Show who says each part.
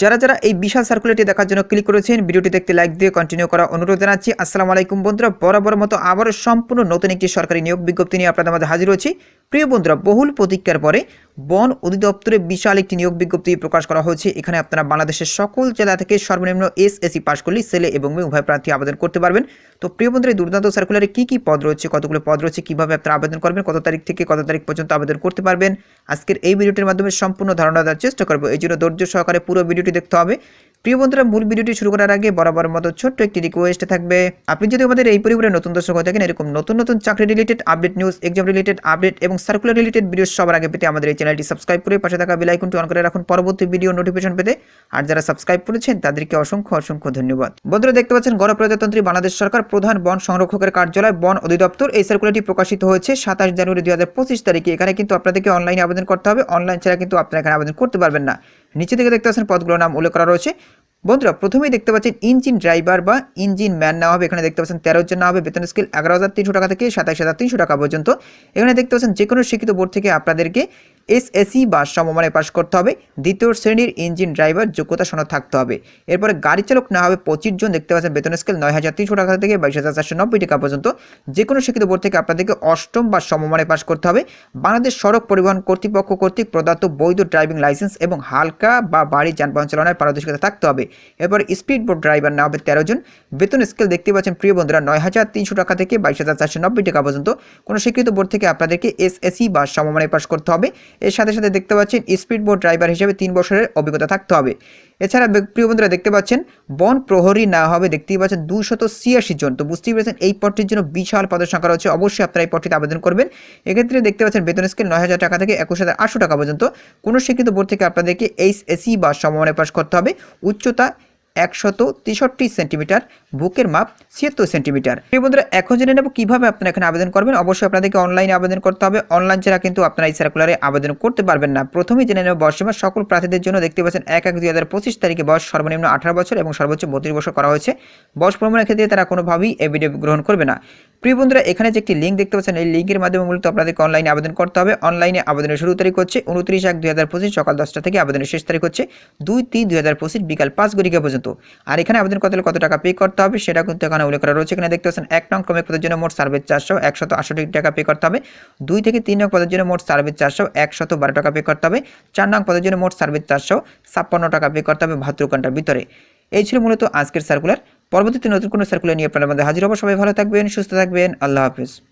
Speaker 1: যারা যারা এই বিশাল সার্কুলারটি দেখার জন্য ক্লিক করেছেন, ভিডিওটি দেখতে লাইক দিয়ে কন্টিনিউ করা অনুরোধ জানাচ্ছি। আসসালামু আলাইকুম বন্ধুরা, বরাবর মতো আবারও সম্পূর্ণ নতুন একটি সরকারি নিয়োগ বিজ্ঞপ্তি নিয়ে আপনাদের মাঝে হাজির হচ্ছি। প্রিয় বন্ধুরা, বহুল প্রতীক্ষার পরে বন অধিদপ্তরে বিশাল একটি নিয়োগ বিজ্ঞপ্তি প্রকাশ করা হয়েছে। এখানে আপনারা বাংলাদেশের সকল জেলা থেকে সর্বনিম্ন এস এসি পাশ করলে ছেলে এবং মেয়ে উভয় প্রার্থী আবেদন করতে পারবেন। তো প্রিয় বন্ধুরা দুর্দান্ত সার্কুলারে কী কী পদ রয়েছে, কতগুলো পদ রয়েছে, কীভাবে আপনারা আবেদন করবেন, কত তারিখ থেকে কত তারিখ পর্যন্ত আবেদন করতে পারবেন, আজকের এই ভিডিওটির মাধ্যমে সম্পূর্ণ ধারণা দেওয়ার চেষ্টা করব। এই জন্য ধৈর্য সহকারে পুরো ভিডিওটি দেখতে হবে। প্রিয় বন্ধুরা, মূল ভিডিওটি শুরু করার আগে বরাবর মতো ছোট্ট একটি রিকোয়েস্ট থাকবে। আপনি যদি আমাদের এই পরিবারে নতুন দর্শক হয়ে থাকেন, এরকম নতুন নতুন চাকরি related update news exam related update এবং সার্কুলার রিলেটেড ভিডিও সবার আগে পেতে আমাদের এই চ্যানেলটি সাবস্ক্রাইব করে পাশে থাকা বেল আইকনটি অন করে রাখুন। পরবর্তী ভিডিও নোটিফিকেশন পেতে আর যারা সাবস্ক্রাইব করেছেন, তাদেরকে অসংখ্য অসংখ্য ধন্যবাদ। বন্ধুরা, দেখতে পাচ্ছেন গণপ্রজাতন্ত্রী বাংলাদেশ সরকার প্রধান বন সংরক্ষকের কার্যালয় বন অধিদপ্তর। এই সার্কুলারটি প্রকাশিত হয়েছে সাতাশ জানুয়ারি দুই হাজার পঁচিশ তারিখে। এখানে কিন্তু আপনাদেরকে অনলাইনে আবেদন করতে হবে। অনলাইন ছাড়া কিন্তু আপনারা এখানে আবেদন করতে পারবেন না। নিচে থেকে দেখতে পাচ্ছেন পদগুলোর নাম উল্লেখ করা রয়েছে। বন্ধুরা, প্রথমেই দেখতে পাচ্ছেন ইঞ্জিন ড্রাইভার বা ইঞ্জিন ম্যান নেওয়া হবে। এখানে দেখতে পাচ্ছেন তেরো জন্য হবে। বেতন স্কেল এগারো হাজার তিনশো টাকা থেকে সাতাশ হাজার তিনশো টাকা পর্যন্ত। এখানে দেখতে পাচ্ছেন যে কোনো শিক্ষিত বোর্ড থেকে আপনাদেরকে এসএসি বা সমমানে পাশ করতে হবে। দ্বিতীয় শ্রেণির ইঞ্জিন ড্রাইভার যোগ্যতা সনদ থাকতে হবে। এরপরে গাড়ি চালক নেওয়া হবে পঁচিশ জন, দেখতে পাচ্ছেন বেতন স্কেল নয় হাজার তিনশো টাকা থেকে বাইশ হাজার চারশো নব্বই টাকা পর্যন্ত। যে কোনো শিক্ষিত বোর্ড থেকে আপনাদেরকে অষ্টম বা সমমানে পাশ করতে হবে। বাংলাদেশ সড়ক পরিবহন কর্তৃপক্ষ কর্তৃক প্রদত্ত বৈধ ড্রাইভিং লাইসেন্স এবং হালকা বা বাড়ি যানবাহন চালানোর পারদর্শিতা থাকতে হবে। এরপর স্পিড বোট ড্রাইভার নেওয়া হবে তেরো জন। বেতন স্কেল দেখতে পাচ্ছেন প্রিয় বন্ধুরা নয় হাজার তিনশো টাকা থেকে বাইশ হাজার চারশো নব্বই টাকা পর্যন্ত। কোনো স্বীকৃত বোর্ড থেকে আপনাদেরকে এসএসি বা সমমানে পাশ করতে হবে। এর সাথে সাথে দেখতে পাচ্ছেন স্পিড বোট ড্রাইভার হিসেবে তিন বছরের অভিজ্ঞতা থাকতে হবে। এছাড়া প্রিয় বন্ধুরা, দেখতে পাচ্ছেন, বন প্রহরী না হবে, দেখতেই পাচ্ছেন দুশত ছিয়াশি জন। তো বুঝতেই পেরেছেন, এই পদটির জন্য বিশাল পদের সংখ্যা রয়েছে অবশ্যই আপনারা এই পদটিতে আবেদন করবেন। এক্ষেত্রে দেখতে পাচ্ছেন, বেতন স্কেল নয় হাজার টাকা থেকে একুশ হাজার আটশো টাকা পর্যন্ত। কোনো শিক্ষিত বোর্ড থেকে আপনাদেরকে এইচ এসি বা সমমানে পাশ করতে হবে। উচ্চতা একশত তেষট্টি সেন্টিমিটার, বুকের মাপ ছিয়াত্তর সেন্টিমিটার। প্রিয় বন্ধুরা, এখন জেনে নেব কীভাবে আপনারা এখানে আবেদন করবেন। অবশ্যই আপনাদেরকে অনলাইনে আবেদন করতে হবে। অনলাইন ছাড়া কিন্তু আপনারা এই সার্কুলারে আবেদন করতে পারবেন না। প্রথমেই জেনে নেব বয়সীমা সকল প্রার্থীদের জন্য দেখতে পাচ্ছেন এক এক দুই হাজার পঁচিশ তারিখে বয়স সর্বনিম্ন আঠারো বছর এবং সর্বোচ্চ বত্রিশ বছর করা হয়েছে। বয়স প্রমাণের ক্ষেত্রে তারা কোনোভাবেই এই গ্রহণ করবে না। প্রিয় বন্ধুরা, এখানে যে একটি লিঙ্ক দেখতে পাচ্ছেন, এই লিঙ্কের মাধ্যমে মূলত আপনাদেরকে অনলাইনে আবেদন করতে হবে। অনলাইনে আবেদনের শুরু তারিখ হচ্ছে উনত্রিশ এক দুই হাজার পঁচিশ সকাল দশটা থেকে আবেদনের শেষ তারিখ হচ্ছে দুই তিন দুই হাজার পঁচিশ বিকাল পাঁচ গরিকা পর্যন্ত। আর এখানে আবেদন করতে হলে কত টাকা পে করতে হবে সেটা কিন্তু এখানে উল্লেখ করা রয়েছে। এখানে দেখতে পাচ্ছেন, এক নং ক্রমিক পদের জন্য মোট সার্ভিস চারশো একশত আটষট্টি টাকা পে করতে হবে। দুই থেকে তিন নং পদের জন্য মোট সার্ভিস চারশো একশত বারো টাকা পে করতে হবে। চার নং পদের জন্য মোট সার্ভিস চারশো ছাপ্পান্ন টাকা পে করতে হবে বাহাত্তর ঘণ্টার ভিতরে। এই ছিল মূলত আজকের সার্কুলার পরবর্তীতে নতুন কোনো সার্কুলার নিয়ে আপনার মধ্যে হাজির হব। সবাই ভালো থাকবেন, সুস্থ থাকবেন। আল্লাহ হাফিজ।